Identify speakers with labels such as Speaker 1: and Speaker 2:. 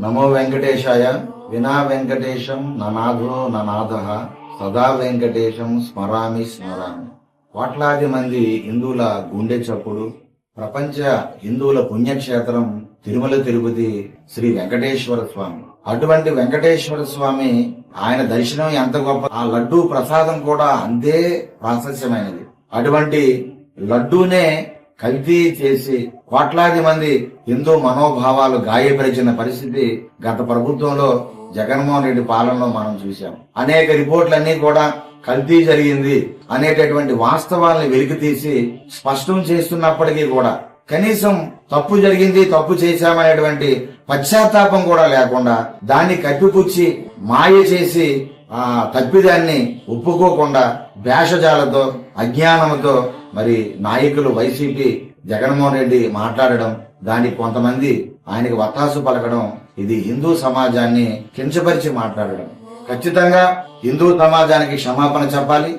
Speaker 1: నమో వెంకటేశాయ వినా వెంకటేశం ననాథో ననాథ సదా వెంకటేశం స్మరామి స్మరామి. కోట్లాది మంది హిందువుల గుండె చప్పుడు ప్రపంచ హిందువుల పుణ్యక్షేత్రం తిరుమల తిరుపతి శ్రీ వెంకటేశ్వర స్వామి. అటువంటి వెంకటేశ్వర స్వామి ఆయన దర్శనం ఎంత గొప్ప ఆ లడ్డూ ప్రసాదం కూడా అంతే ప్రాశస్యమైనది. అటువంటి లడ్డూనే కల్తీ చేసి కోట్లాది మంది హిందూ మనోభావాలు గాయపరిచిన పరిస్థితి గత ప్రభుత్వంలో జగన్మోహన్ రెడ్డి పాలనలో మనం చూశాం. అనేక రిపోర్ట్లన్నీ కూడా కల్తీ జరిగింది అనేటటువంటి వాస్తవాల్ని వెలికి తీసి స్పష్టం చేస్తున్నప్పటికీ కూడా కనీసం తప్పు జరిగింది తప్పు చేశామనేటువంటి పశ్చాత్తాపం కూడా లేకుండా దాన్ని కప్పిపుచ్చి మాయ చేసి ఆ తప్పిదాన్ని ఒప్పుకోకుండా భేషజాలతో అజ్ఞానంతో మరి నాయకులు వైసీపీ జగన్మోహన్ రెడ్డి మాట్లాడడం దానికి కొంతమంది ఆయనకి వత్తాసు పలకడం ఇది హిందూ సమాజాన్ని కించపరిచి మాట్లాడడం. ఖచ్చితంగా హిందూ సమాజానికి క్షమాపణ చెప్పాలి.